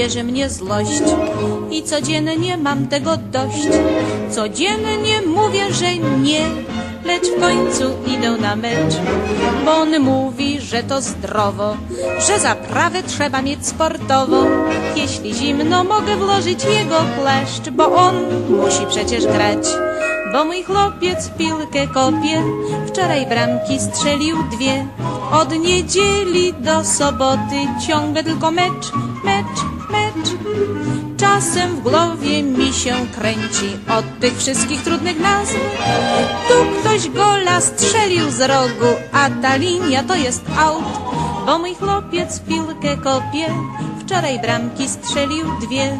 Bierze mnie złość i codziennie mam tego dość. Codziennie mówię, że nie, lecz w końcu idę na mecz. Bo on mówi, że to zdrowo, że zaprawę trzeba mieć sportowo. Jeśli zimno, mogę włożyć jego kleszcz, bo on musi przecież grać. Bo mój chłopiec piłkę kopie, wczoraj bramki strzelił dwie. Od niedzieli do soboty ciągle tylko mecz, mecz. Czasem w głowie mi się kręci od tych wszystkich trudnych nazw. Tu ktoś gola strzelił z rogu, a ta linia to jest aut. Bo mój chłopiec piłkę kopie, wczoraj bramki strzelił dwie.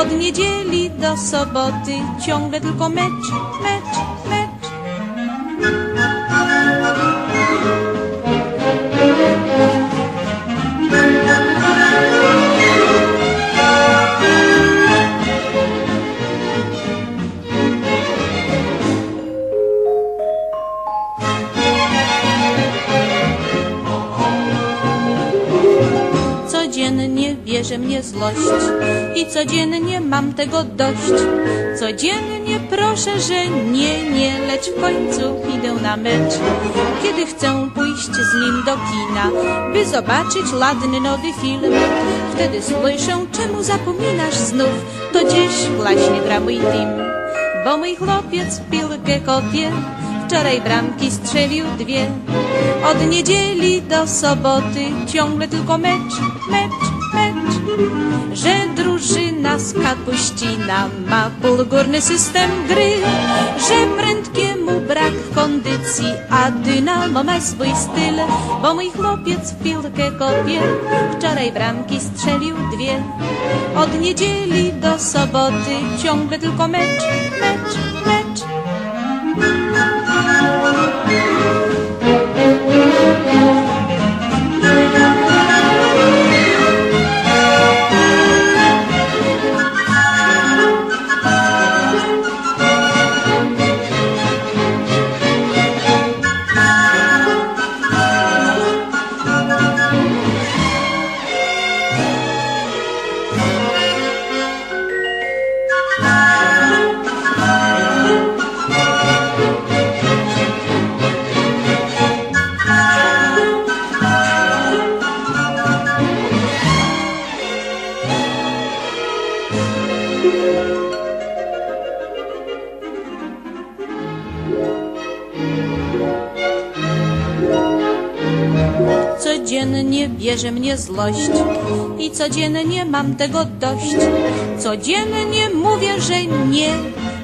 Od niedzieli do soboty ciągle tylko mecz, mecz, mecz. Codziennie mam tego dość. Codziennie proszę, że nie, nie, lecz w końcu idę na mecz. Kiedy chcę pójść z nim do kina, by zobaczyć ładny nowy film, wtedy słyszę, czemu zapominasz znów, to dziś właśnie gra mój team. Bo mój chłopiec piłkę kopie, wczoraj bramki strzelił dwie. Od niedzieli do soboty ciągle tylko mecz, mecz, mecz. Że drużyna z Kapuścina ma pulgurny system gry, że prędkiemu brak kondycji, a Dynamo ma swój styl. Bo mój chłopiec piłkę kopie, wczoraj bramki strzelił dwie. Od niedzieli do soboty ciągle tylko mecz, mecz, mecz. Codziennie bierze mnie złość i codziennie mam tego dość. Codziennie mówię, że nie,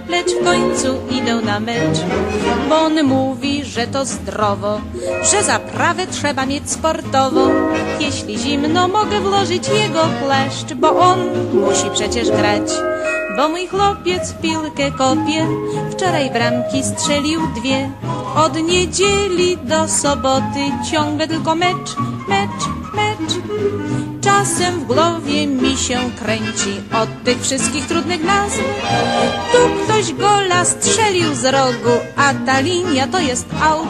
lecz w końcu idę na mecz. Bo on mówi, że to zdrowo, że zaprawę trzeba mieć sportowo. Jeśli zimno, mogę włożyć jego kleszcz, bo on musi przecież grać. Bo mój chłopiec piłkę kopie, wczoraj bramki strzelił dwie. Od niedzieli do soboty ciągle tylko mecz, mecz, mecz. Czasem w głowie mi się kręci od tych wszystkich trudnych nazw. Tu ktoś gola strzelił z rogu, a ta linia to jest aut.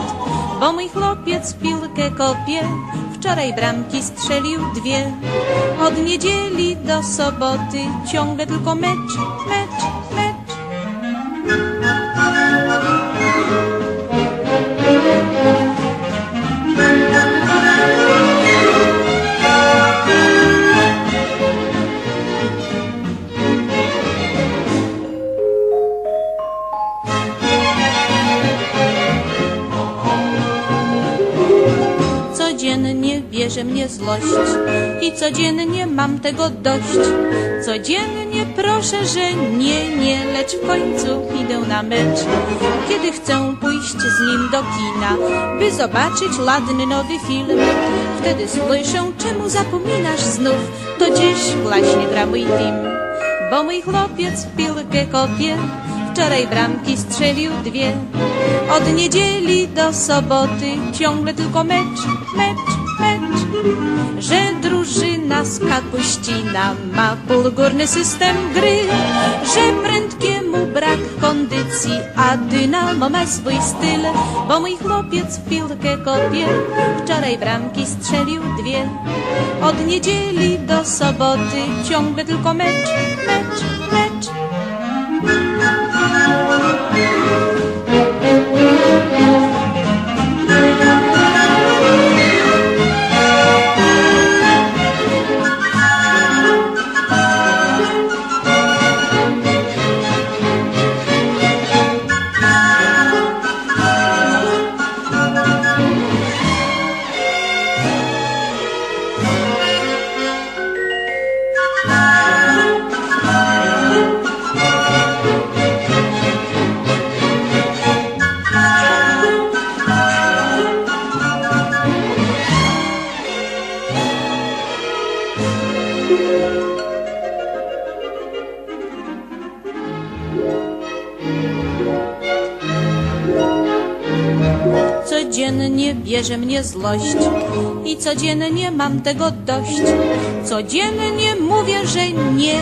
Bo mój chłopiec piłkę kopie, wczoraj bramki strzelił dwie. Od niedzieli do soboty ciągle tylko mecz, mecz, mecz. Bierze mnie złość i codziennie mam tego dość. Codziennie proszę, że nie, nie, lecz w końcu idę na mecz. Kiedy chcę pójść z nim do kina, by zobaczyć ładny nowy film, wtedy słyszę, czemu zapominasz znów, to dziś właśnie gra mój team. Bo mój chłopiec piłkę kopie, wczoraj bramki strzelił dwie. Od niedzieli do soboty ciągle tylko mecz, mecz, mecz. Że drużyna z Kapuścina ma pulgurny system gry, że prędkiemu brak kondycji, a dynamo ma swój styl, bo mój chłopiec w piłkę kopie, wczoraj bramki strzelił dwie. Od niedzieli do soboty ciągle tylko mecz, mecz, mecz. Codziennie bierze mnie złość i codziennie mam tego dość. Codziennie mówię, że nie,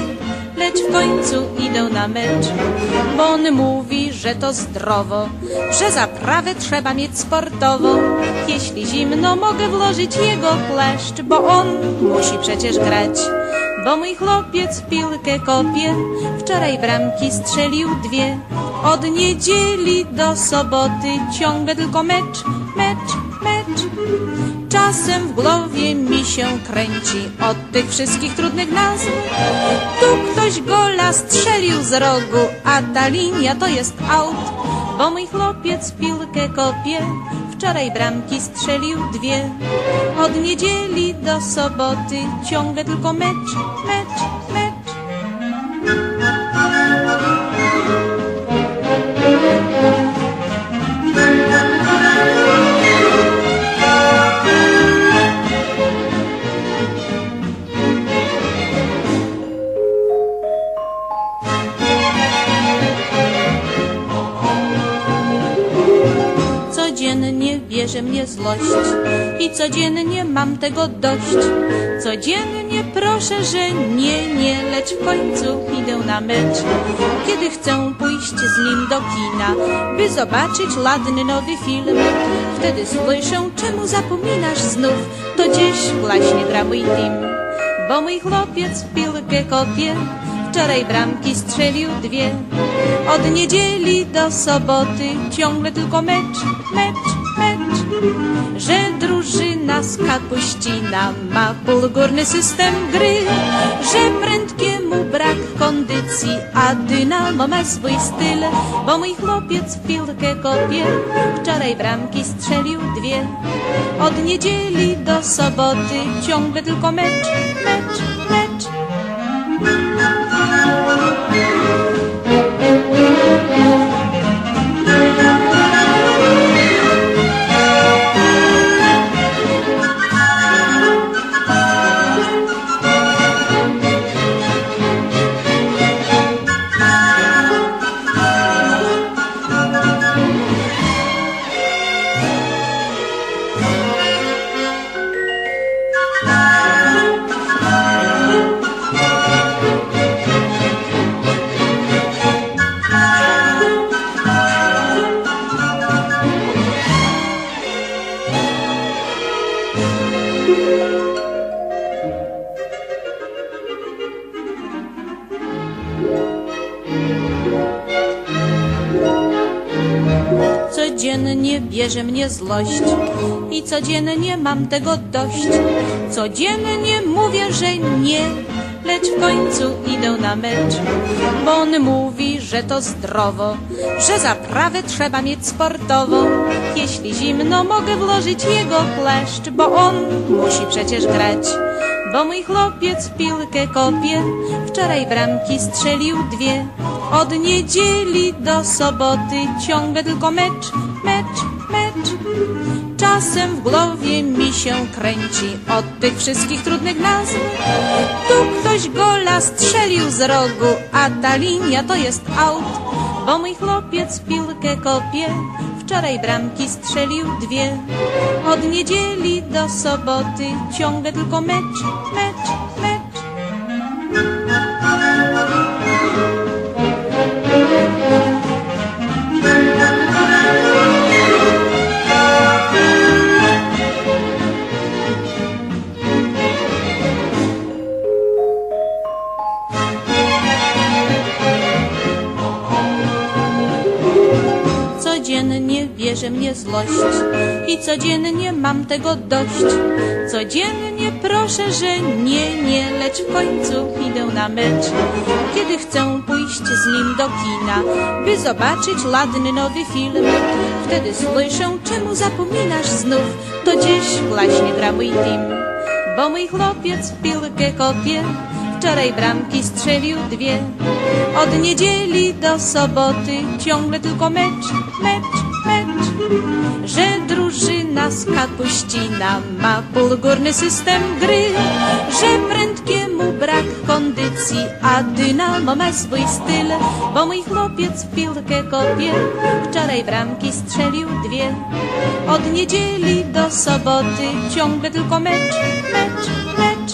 lecz w końcu idę na mecz. Bo on mówi, że to zdrowo, że zaprawę trzeba mieć sportową. Jeśli zimno, mogę włożyć jego kleszcz, bo on musi przecież grać. Bo mój chłopiec piłkę kopie, wczoraj bramki strzelił dwie. Od niedzieli do soboty ciągle tylko mecz, mecz, mecz. Czasem w głowie mi się kręci od tych wszystkich trudnych nazw. Tu ktoś gola strzelił z rogu, a ta linia to jest aut. Bo mój chłopiec piłkę kopie, wczoraj bramki strzelił dwie. Od niedzieli do soboty ciągle tylko mecz, mecz, mecz. Codziennie mam tego dość. Codziennie proszę, że nie, nie, lecz w końcu idę na mecz. Kiedy chcę pójść z nim do kina, by zobaczyć ładny nowy film, wtedy słyszę, czemu zapominasz znów, to dziś właśnie gra mój team. Bo mój chłopiec w piłkę kopie, wczoraj bramki strzelił dwie. Od niedzieli do soboty ciągle tylko mecz, mecz, mecz. Że drużyna z Kapuścina ma pulgurny system gry, że prędkiemu brak kondycji, a dynamo ma swój styl. Bo mój chłopiec w piłkę kopie, wczoraj bramki strzelił dwie. Od niedzieli do soboty ciągle tylko mecz, mecz, mecz. Złość i codziennie mam tego dość. Codziennie mówię, że nie, lecz w końcu idę na mecz. Bo on mówi, że to zdrowo, że zaprawę trzeba mieć sportową. Jeśli zimno, mogę włożyć jego kleszcz, bo on musi przecież grać. Bo mój chłopiec piłkę kopie, wczoraj bramki strzelił dwie. Od niedzieli do soboty ciągle tylko mecz, mecz, mecz. Czasem w głowie mi się kręci od tych wszystkich trudnych nazw. Tu ktoś gola strzelił z rogu, a ta linia to jest aut. Bo mój chłopiec piłkę kopie, wczoraj bramki strzelił dwie. Od niedzieli do soboty ciągle tylko mecz, mecz. I codziennie mam tego dość. Codziennie proszę, że nie, nie, lecz w końcu idę na mecz. Kiedy chcę pójść z nim do kina, by zobaczyć ładny nowy film, wtedy słyszę, czemu zapominasz znów, to dziś właśnie gra mój team. Bo mój chłopiec w piłkę kopie, wczoraj bramki strzelił dwie. Od niedzieli do soboty ciągle tylko mecz, mecz, mecz. Że drużyna z Kapuścina ma pulgurny system gry, że prędkiemu brak kondycji, a dynamo ma swój styl. Bo mój chłopiec w piłkę kopie, wczoraj bramki strzelił dwie. Od niedzieli do soboty ciągle tylko mecz, mecz, mecz.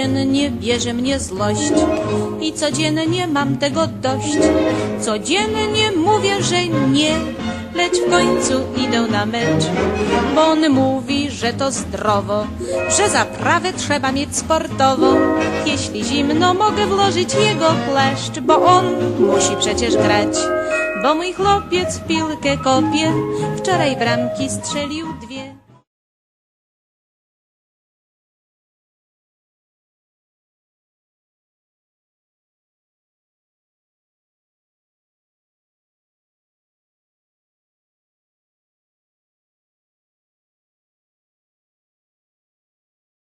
Codziennie bierze mnie złość i codziennie mam tego dość. Codziennie mówię, że nie, lecz w końcu idę na mecz. Bo on mówi, że to zdrowo, że zaprawę trzeba mieć sportową. Jeśli zimno, mogę włożyć jego kleszcz, bo on musi przecież grać. Bo mój chłopiec piłkę kopie, wczoraj bramki strzelił dwie.